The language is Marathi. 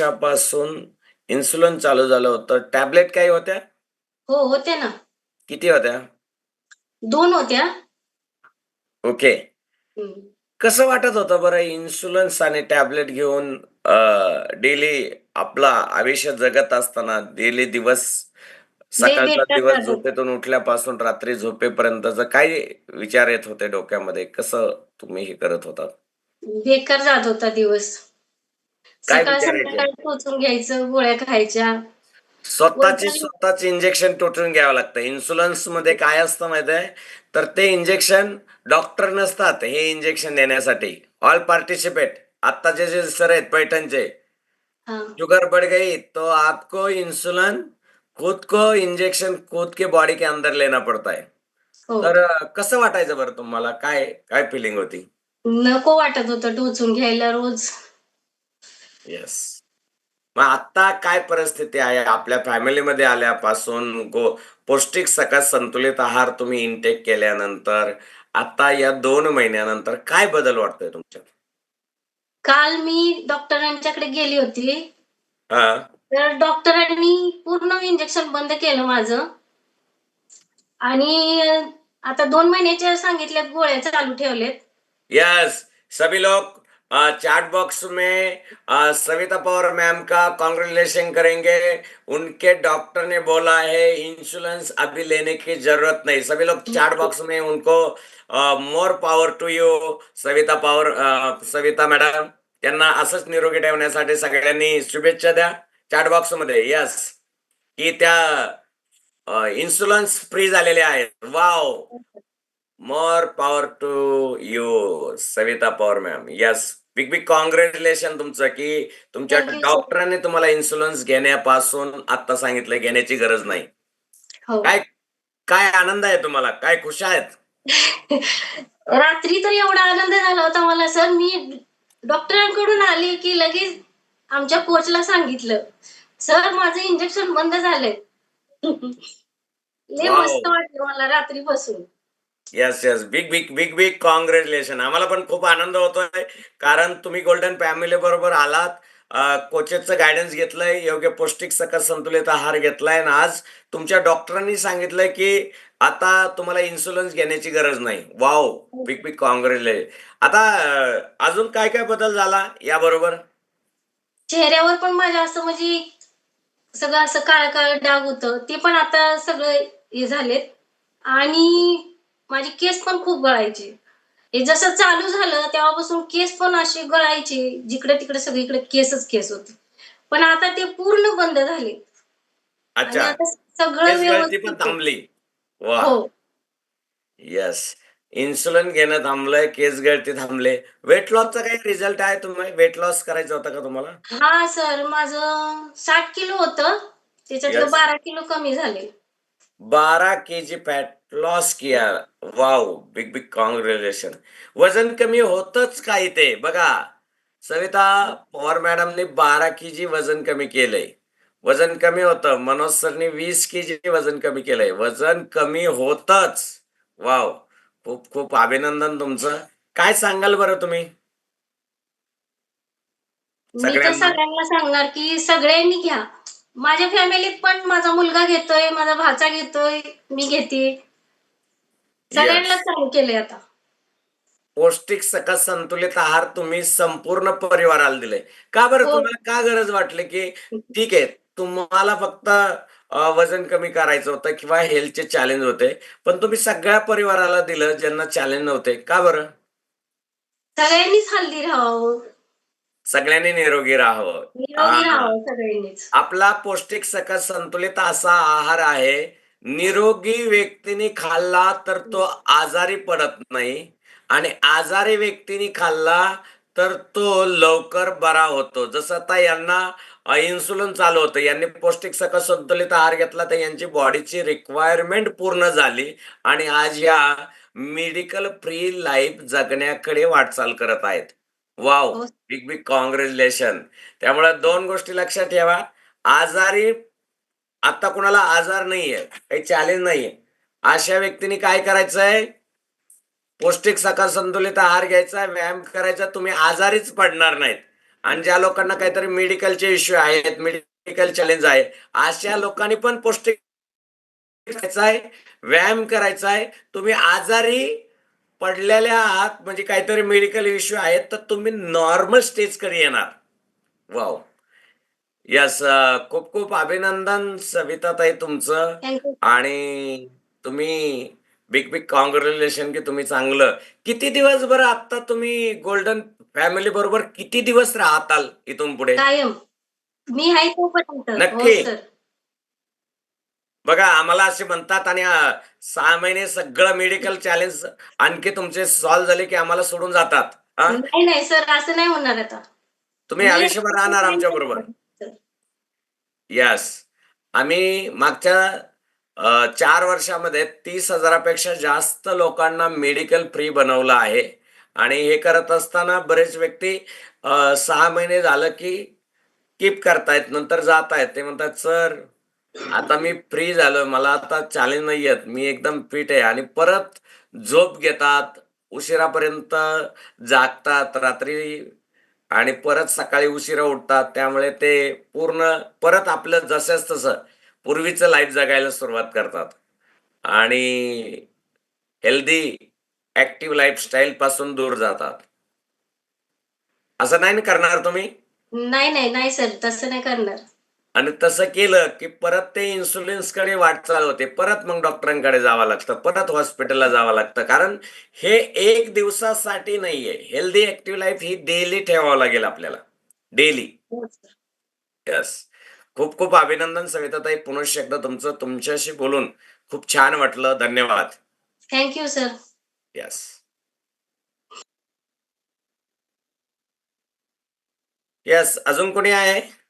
वर्षापासून इन्सुलिन चालू झालं होतं. टॅबलेट काही होत्या? हो होत्या ना. किती होत्या? दोन होत्या. ओके. कसं वाटत होतं बरं इन्शुलन्स आणि टॅबलेट घेऊन डेली आपला आयुष्य जगत असताना डेली दिवस सकाळचा दिवस. झोपेतून उठल्यापासून रात्री झोपेपर्यंतच काय विचार येत होते डोक्यामध्ये? कसं तुम्ही हे करत होता बेकार जात होता दिवस. काय सकाळ टोचून घ्यायचं गोळ्या खायच्या. स्वतःची स्वतःच इंजेक्शन टोचून घ्यावं लागतं. इन्शुलन्समध्ये काय असतं माहिती आहे तर ते इंजेक्शन डॉक्टर नसतात हे इंजेक्शन देण्यासाठी. ऑल पार्टिसिपेट आत्ताचे जे सर आहेत पैठणचे. हा. शुगर बढ़ गई तो आपको इंसुलिन खुद को इंजेक्शन खुद के बॉडी के अंदर लेना पड़ता है. हो तर अं, कसं वाटायचं बरं तुम्हाला? काय काय फिलिंग होती? नको वाटत होतं टोचून घ्यायला रोज. येस मग आता काय परिस्थिती आहे? आपल्या फॅमिलीमध्ये आल्यापासून गो पौष्टिक सकस संतुलित आहार तुम्ही इनटेक केल्यानंतर आता या दोन महिन्यानंतर काय बदल वाटतोय तुमच्यात? काल मी डॉक्टरांच्याकडे गेली होती. हा. तर डॉक्टरांनी पूर्ण इंजेक्शन बंद केलं माझं. आणि आता दोन महिन्याच्या सांगितल्यात गोळ्या चालू ठेवलेत. यस सभी लोग चैट बॉक्स में सविता पवार मैम का कॉन्ग्रेचुलेशन करेंगे। उनके डॉक्टर ने बोला है इंश्योरेंस अभी लेने की जरूरत नहीं। सभी लोग चैट बॉक्स में उनको more power to you Savita Pawar Savita madam. त्यांना असंच निरोगी ठेवण्यासाठी सगळ्यांनी शुभेच्छा द्या। चॅट बॉक्समध्ये यस की त्या इन्शुरन्स फ्री झालेले आहेत. Wow more power to you Savita Pawar ma'am yes big big congratulation तुमचं की तुमच्या Thank you, sir. डॉक्टरांनी तुम्हाला इन्शुरन्स घेण्यापासून आता सांगितलं घेण्याची गरज नाही. हो. काय काय आनंद आहे तुम्हाला? काय खुश आहेत? रात्री तर एवढा आनंद झाला होता मला सर. मी डॉक्टरांकडून आले की लगेच आमच्या कोचला सांगितलं सर माझं इंजेक्शन बंद झालंय. लय Wow. मस्त वाटलं मला रात्रीपासून. Yes yes big big big big congratulation आम्हाला पण खूप आनंद होतोय. कारण तुम्ही गोल्डन फॅमिली बरोबर आलात. कोचेसचं गायडन्स घेतलंय. योग्य पौष्टिक सकस संतुलित आहार घेतलाय. आणि आज तुमच्या डॉक्टरांनी सांगितलंय की आता तुम्हाला इन्शुरन्स घेण्याची गरज नाही. वाव बिग बिग कॉंग्रॅच्युलेशन आता अजून काय काय बदल झाला? याबरोबर? चेहऱ्यावर पण माझ्या असं म्हणजे सगळं असं काळ काळ डाग होतं. ते पण आता सगळं हे झालेत. आणि माझे केस पण खूप गळायचे. हे जसं चालू झालं तेव्हापासून केस पण असे गळायचे जिकडे तिकडे सगळीकडे केसच केस होते. पण आता ते पूर्ण बंद झाले. आता सगळं व्यवस्थित. थांबली. हो. येस इन्सुलिन घेणं थांबलंय केस गळती थांबले. वेट लॉसचा काही रिझल्ट आहे तुम्हाला वेट लॉस करायचा होता का तुम्हाला? हा सर माझं साठ किलो होतं. त्याच्यातलं Yes. बारा किलो कमी झाले. बारह के जी फैट लॉस किया। वाव बिग बिग कॉंग्रॅच्युलेशन वजन कमी होतच काय ते बघा सविता पवार मॅडमने बारा के जी वजन कमी केलंय. वजन कमी होतं. मनोज सरनी वीस के जी वजन कमी केलंय. वजन कमी होतच. वाव खूप खूप अभिनंदन तुमचं. काय सांगाल बरं तुम्ही? मी तर सगळ्यांना? सगळ्यांना सांगणार की सगळ्यांनी घ्या. माझ्या फॅमिलीत पण माझा मुलगा घेतोय माझा भाचा घेतोय मी घेते. सगळ्यांना चालू केलंय आता. पौष्टिक सकस संतुलित आहार तुम्ही संपूर्ण परिवाराला दिले का बरं हो. तुम्हाला का गरज वाटली की ठीक आहे तुम्हाला फक्त वजन कमी करायचं होतं किंवा हेल्थचे चॅलेंज होते पण तुम्ही सगळ्या परिवाराला दिलं ज्यांना चॅलेंज नव्हते. का बरं? सगळ्यांनीच हल्दी राहावं. सगळ्यांनी निरोगी राहावं. निरोगी. राहावं सगळ्यांनीच. आपला पौष्टिक सकस संतुलित असा आहार आहे निरोगी व्यक्तीने खाल्ला तर तो आजारी पडत नाही आणि आजारी व्यक्तीने खाल्ला तर तो लवकर बरा होतो. जसं आता यांना इन्सुलिन चालू होतं. यांनी पौष्टिक सकस संतुलित आहार घेतला तर यांची बॉडीची रिक्वायरमेंट पूर्ण झाली आणि आज या मेडिकल फ्री लाईफ जगण्याकडे वाटचाल करत आहेत. वाव हो. बिग बिग कॉंग्रॅच्युलेशन त्यामुळे दोन गोष्टी लक्षात ठेवा. आजारी आता कुणाला आजार नाहीये काही चॅलेंज नाहीये. अशा व्यक्तीने काय करायचंय? पौष्टिक सकाळ संतुलित आहार घ्यायचा व्यायाम करायचा तुम्ही आजारीच पडणार नाहीत. आणि ज्या लोकांना काहीतरी मेडिकलचे इश्यू आहेत मेडिकल चॅलेंज आहे अशा लोकांनी पण पौष्टिक खायचं आहे व्यायाम करायचा आहे तुम्ही आजारी पडलेल्या आहात म्हणजे काहीतरी मेडिकल इश्यू आहेत तर तुम्ही नॉर्मल स्टेजकडे येणार. वाव यस खूप खूप अभिनंदन सविताताई तुमचं. आणि तुम्ही बिग बिग कॉंग्रॅच्युलेशन की तुम्ही चांगलं. किती दिवस बरं आता तुम्ही गोल्डन फॅमिली बरोबर किती दिवस राहताल इथून पुढे? कायम. मी आहे तोपर्यंत. हो नक्की. बघा आम्हाला असे म्हणतात आणि सहा महिने सगळं मेडिकल चॅलेंज आणखी तुमचे सॉल्व्ह झाले की आम्हाला सोडून जातात. हा? नाही नाही सर असं नाही होणार आता. तुम्ही आयुष्यभर राहणार आमच्या बरोबर. यस आम्ही मागच्या अ, चार वर्षामध्ये तीस हजारापेक्षा जास्त लोकांना मेडिकल फ्री बनवलं आहे. आणि हे करत असताना बरेच व्यक्ती अ, सहा महिने झालं की कीप करतायत नंतर जात आहेत ते म्हणतात सर आता मी फ्री झालो मला आता चॅलेंज नाही आहेत मी एकदम फिट आहे. आणि परत झोप घेतात उशिरापर्यंत जागतात रात्री आणि परत सकाळी उशिरा उठतात. त्यामुळे ते पूर्ण परत आपलं जसंच तसं पूर्वीचं लाईफ जगायला सुरुवात करतात. आणि हेल्दी ऍक्टिव्ह लाईफस्टाईल पासून दूर जातात. असं नाही ना करणार तुम्ही? नाही नाही नाही सर तसं नाही करणार. आणि तसं केलं की परत ते इन्सुलिन्सकडे वाटचाल होते. परत मग डॉक्टरांकडे जावं लागतं. परत हॉस्पिटलला जावं लागतं. कारण हे एक दिवसासाठी नाहीये. हेल्दी ऍक्टिव्ह लाईफ ही डेली ठेवावं लागेल आपल्याला. डेली. यस खूप खूप अभिनंदन सविताताई. पुनश्च एकदा तुमचं तुमच्याशी बोलून खूप छान वाटलं. धन्यवाद. थँक्यू सर यस यस अजून कोणी आहे?